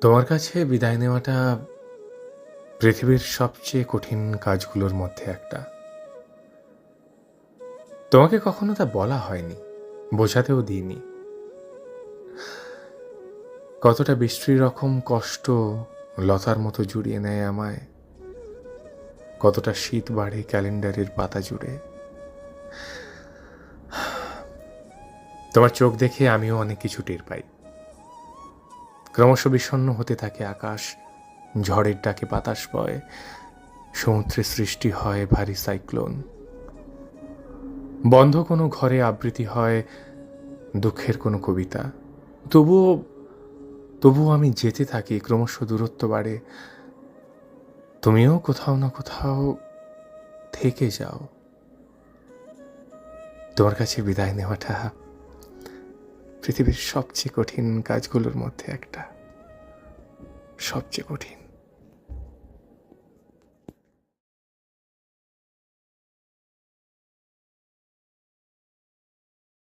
তোমার কাছে বিদায় নেওয়াটা পৃথিবীর সবচেয়ে কঠিন কাজগুলোর মধ্যে একটা। তোমাকে কখনো তা বলা হয়নি, বোঝাতেও দিইনি। কতটা বৃষ্টির রকম কষ্ট লতার মতো জুড়িয়ে নেয় আমায়। কতটা শীত বাড়ে ক্যালেন্ডারের পাতা জুড়ে। তোমার চোখ দেখে আমিও অনেক কিছু টের পাই। ক্রমশ বিষণ্ণ হতে থাকে আকাশ। ঝড়ের ডাকে বাতাস বয়। সমুদ্রে সৃষ্টি হয় ভারী সাইক্লোন। বন্ধ কোনো ঘরে আবৃত্তি হয় দুঃখের কোনো কবিতা। তবুও তবুও আমি যেতে থাকি, ক্রমশ দূরত্ব বাড়ে। তুমিও কোথাও না কোথাও থেকে যাও। তোমার কাছে বিদায় নেওয়াটা পৃথিবীর সবচেয়ে কঠিন কাজগুলোর মধ্যে একটা। সবচেয়ে কঠিন।